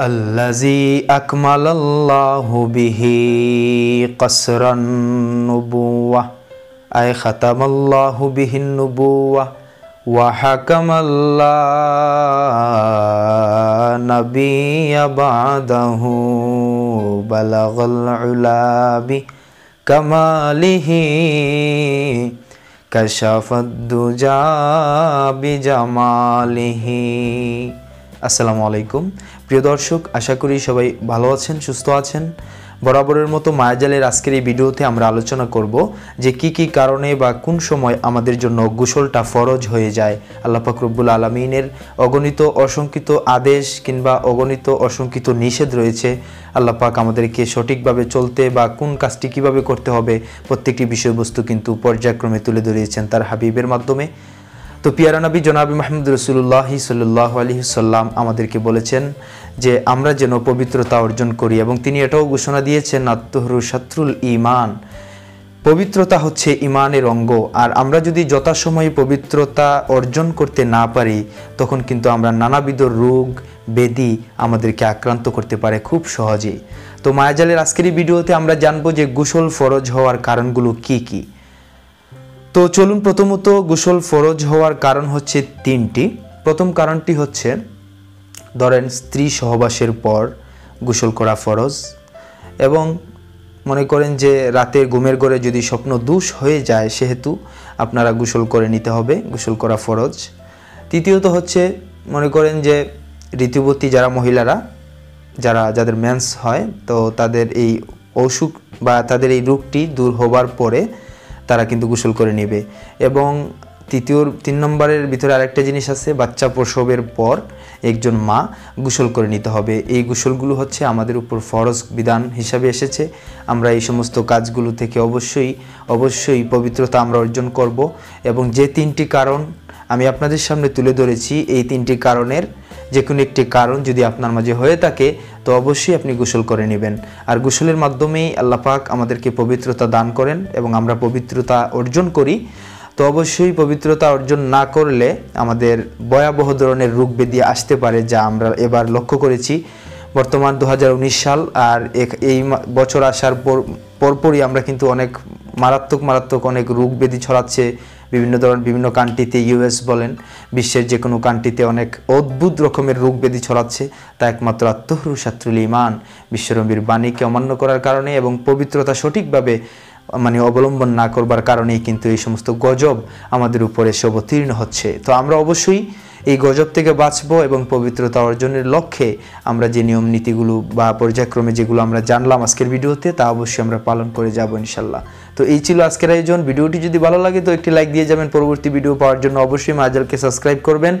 الذي أكمل الله به قصر النبوة أي ختم الله به النبوة وحكم الله نبي بعده بلغ العلا بكماله كشف الدجى بجماله. আসসালামু আলাইকুম। প্রিয় দর্শক, আশা করি সবাই ভালো আছেন, সুস্থ আছেন। বরাবরের মতো মায়াজালের আজকের এই ভিডিওতে আমরা আলোচনা করব যে কি কি কারণে বা কোন সময় আমাদের জন্য গোসলটা ফরজ হয়ে যায়। আল্লাহ রব্বুল আলমিনের অগণিত অসংখ্যিত আদেশ কিংবা অগণিত অসংখ্যিত নিষেধ রয়েছে। আল্লাহ পাক আমাদেরকে সঠিকভাবে চলতে বা কোন কাজটি কীভাবে করতে হবে, প্রত্যেকটি বিষয়বস্তু কিন্তু পর্যায়ক্রমে তুলে ধরিয়েছেন তার হাবিবের মাধ্যমে। তো পিয়ারা নবী জনাবি মাহমুদ রসুল্লাহ সাল্লাহ আলী সাল্লাম আমাদেরকে বলেছেন যে আমরা যেন পবিত্রতা অর্জন করি এবং তিনি এটাও ঘোষণা দিয়েছেন, আত্মহরু শত্রুল ইমান পবিত্রতা হচ্ছে ইমানের অঙ্গ। আর আমরা যদি যথাসময়ে পবিত্রতা অর্জন করতে না পারি, তখন কিন্তু আমরা নানাবিধ রোগ, বেদি আমাদেরকে আক্রান্ত করতে পারে খুব সহজেই। তো মায়াজালের আজকের এই ভিডিওতে আমরা জানব যে গোসল ফরজ হওয়ার কারণগুলো কি কী। তো চলুন প্রথমত গোসল ফরজ হওয়ার কারণ হচ্ছে তিনটি। প্রথম কারণটি হচ্ছে, ধরেন স্ত্রী সহবাসের পর গোসল করা ফরজ এবং মনে করেন যে রাতে ঘুমের ঘরে যদি স্বপ্ন দুষ হয়ে যায়, সেহেতু আপনারা গোসল করে নিতে হবে, গোসল করা ফরজ। তৃতীয়ত হচ্ছে, মনে করেন যে ঋতুবতী যারা মহিলারা, যারা যাদের মেন্স হয়, তো তাদের এই অসুখ বা তাদের এই রোগটি দূর হবার পরে তারা কিন্তু গোসল করে নেবে। এবং তৃতীয়, তিন নম্বরের ভিতরে আরেকটা জিনিস আছে, বাচ্চা প্রসবের পর একজন মা গোসল করে নিতে হবে। এই গোসলগুলো হচ্ছে আমাদের উপর ফরজ বিধান হিসাবে এসেছে। আমরা এই সমস্ত কাজগুলো থেকে অবশ্যই অবশ্যই পবিত্রতা আমরা অর্জন করব। এবং যে তিনটি কারণ আমি আপনাদের সামনে তুলে ধরেছি, এই তিনটি কারণের যে কোনো একটি কারণ যদি আপনার মাঝে হয়ে থাকে, তো অবশ্যই আপনি গোসল করে নেবেন। আর গোসলের মাধ্যমেই আল্লাপাক আমাদেরকে পবিত্রতা দান করেন এবং আমরা পবিত্রতা অর্জন করি। তো অবশ্যই পবিত্রতা অর্জন না করলে আমাদের ভয়াবহ ধরনের রোগ বেদি আসতে পারে যা আমরা এবার লক্ষ্য করেছি। বর্তমান দু হাজার উনিশ সাল আর এই বছর আসার পর, পরপরই আমরা কিন্তু অনেক মারাত্মক মারাত্মক অনেক রোগ বেদি ছড়াচ্ছে। বিভিন্ন ধরনের বিভিন্ন কান্ট্রিতে ইউএস বলেন, বিশ্বের যে কোনো কান্ট্রিতে অনেক অদ্ভুত রকমের রোগ ব্যাধি ছড়াচ্ছে, তা একমাত্র আত্মহরু শাত্রুল ইমান। বিশ্বরম্বীর বাণীকে অমান্য করার কারণে এবং পবিত্রতা সঠিকভাবে মানে অবলম্বন না করবার কারণেই কিন্তু এই সমস্ত গজব আমাদের উপরে সব অবতীর্ণ হচ্ছে। তো আমরা অবশ্যই এই গজব থেকে বাঁচব এবং পবিত্রতা অর্জনের লক্ষ্যে আমরা যে নিয়ম নীতিগুলো বা পর্যায়ক্রমে যেগুলো আমরা জানলাম আজকের ভিডিওতে, তা অবশ্যই আমরা পালন করে যাব ইনশাল্লাহ তো এই ছিল আজকের আয়োজন। ভিডিওটি যদি ভালো লাগে তো একটি লাইক দিয়ে যাবেন। পরবর্তী ভিডিও পাওয়ার জন্য অবশ্যই মাজালকে সাবস্ক্রাইব করবেন।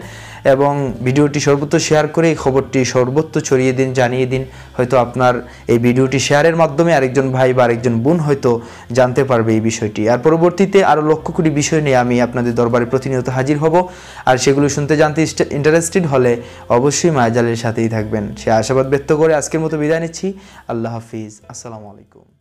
এবং ভিডিওটি সর্বত্র শেয়ার করে এই খবরটি সর্বত্র ছড়িয়ে দিন, জানিয়ে দিন। হয়তো আপনার এই ভিডিওটি শেয়ারের মাধ্যমে আরেকজন ভাই বা আরেকজন বোন হয়তো জানতে পারবে এই বিষয়টি। আর পরবর্তীতে আরও লক্ষ কোটি বিষয় নিয়ে আমি আপনাদের দরবারে প্রতিনিয়ত হাজির হব। আর সেগুলো শুনতে জানতে ইন্টারেস্টেড হলে অবশ্যই মায়াজালের সাথেই থাকবেন। সে আশাবাদ ব্যক্ত করে আজকের মতো বিদায় নিচ্ছি। আল্লাহ হাফিজ। আসসালামু আলাইকুম।